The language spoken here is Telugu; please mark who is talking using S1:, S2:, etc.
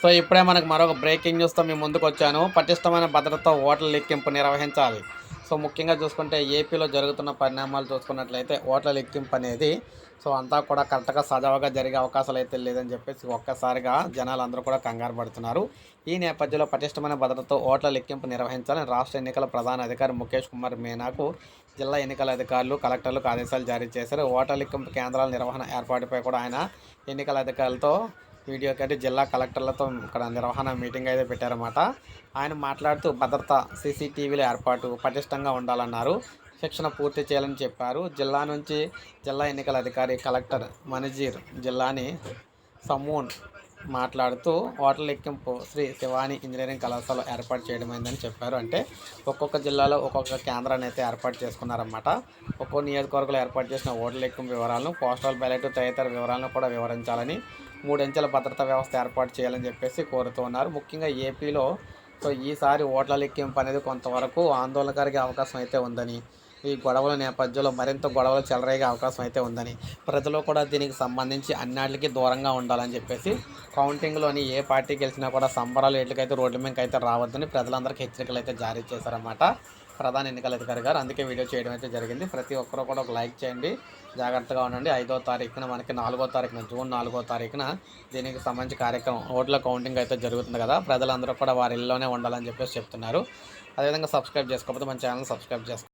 S1: సో ఇప్పుడే మనకు మరొక బ్రేకింగ్ న్యూస్తో మీ ముందుకు వచ్చాను. పటిష్టమైన భద్రత ఓట్ల లెక్కింపు నిర్వహించాలి. సో ముఖ్యంగా చూసుకుంటే ఏపీలో జరుగుతున్న పరిణామాలు చూసుకున్నట్లయితే ఓట్ల లెక్కింపు అనేది సో అంతా కూడా కరెక్ట్గా సజావుగా జరిగే అవకాశాలు అయితే లేదని చెప్పేసి ఒక్కసారిగా జనాలు అందరూ కూడా కంగారు పడుతున్నారు. ఈ నేపథ్యంలో పటిష్టమైన భద్రతతో ఓట్ల లెక్కింపు నిర్వహించాలని రాష్ట్ర ఎన్నికల ప్రధాన అధికారి ముఖేష్ కుమార్ మీనాకు జిల్లా ఎన్నికల అధికారులు కలెక్టర్లకు ఆదేశాలు జారీ చేశారు. ఓట్ల లెక్కింపు కేంద్రాల నిర్వహణ ఏర్పాటుపై కూడా ఆయన ఎన్నికల అధికారులతో వీడియో అంటే జిల్లా కలెక్టర్లతో ఇక్కడ నిర్వహణ మీటింగ్ అయితే పెట్టారన్నమాట. ఆయన మాట్లాడుతూ భద్రత సీసీటీవీల ఏర్పాటు పటిష్టంగా ఉండాలన్నారు. శిక్షణ పూర్తి చేయాలని చెప్పారు. జిల్లా నుంచి జిల్లా ఎన్నికల అధికారి కలెక్టర్ మనజీర్ జిల్లాని సమూన్ మాట్లాడుతూ ఓట్ల లెక్కింపు శ్రీ శివాని ఇంజనీరింగ్ కళాశాల ఏర్పాటు చేయడమైందని చెప్పారు. అంటే ఒక్కొక్క జిల్లాలో ఒక్కొక్క కేంద్రాన్ని అయితే ఏర్పాటు చేసుకున్నారన్నమాట. ఒక్కో నియోజకవర్గంలో ఏర్పాటు చేసిన ఓట్ల లెక్కింపు వివరాలను పోస్టల్ బ్యాలెట్ తదితర వివరాలను కూడా వివరించాలని మూడంచెల భద్రతా వ్యవస్థ ఏర్పాటు చేయాలని చెప్పేసి కోరుతూ ఉన్నారు. ముఖ్యంగా ఏపీలో సో ఈసారి ఓట్ల లెక్కింపు అనేది కొంతవరకు ఆందోళనకరిగే అవకాశం అయితే ఉందని ఈ గొడవల నేపథ్యంలో మరింత గొడవలు చెలరేగే అవకాశం అయితే ఉందని ప్రజలు కూడా దీనికి సంబంధించి అన్నిటికీ దూరంగా ఉండాలని చెప్పేసి కౌంటింగ్లోని ఏ పార్టీ గెలిచినా కూడా సంబరాలు ఎట్లకైతే రోడ్ల మీదకి అయితే రావద్దని ప్రజలందరికీ హెచ్చరికలు అయితే జారీ చేశారన్నమాట. ప్రధాన ఎన్నికల అధికారి గారు. అందుకే వీడియో చేయడం అయితే జరిగింది. ప్రతి ఒక్కరూ కూడా ఒక లైక్ చేయండి. జాగ్రత్తగా ఉండండి. ఐదో తారీఖున మనకి నాలుగో తారీఖున జూన్ నాలుగో తారీఖున దీనికి సంబంధించి కార్యక్రమం ఓట్ల కౌంటింగ్ అయితే జరుగుతుంది కదా. ప్రజలందరూ కూడా వారి ఇల్లులోనే ఉండాలని చెప్పేసి చెప్తున్నారు. అదేవిధంగా సబ్స్క్రైబ్ చేసుకోకపోతే మన ఛానల్ సబ్స్క్రైబ్ చేసుకోండి.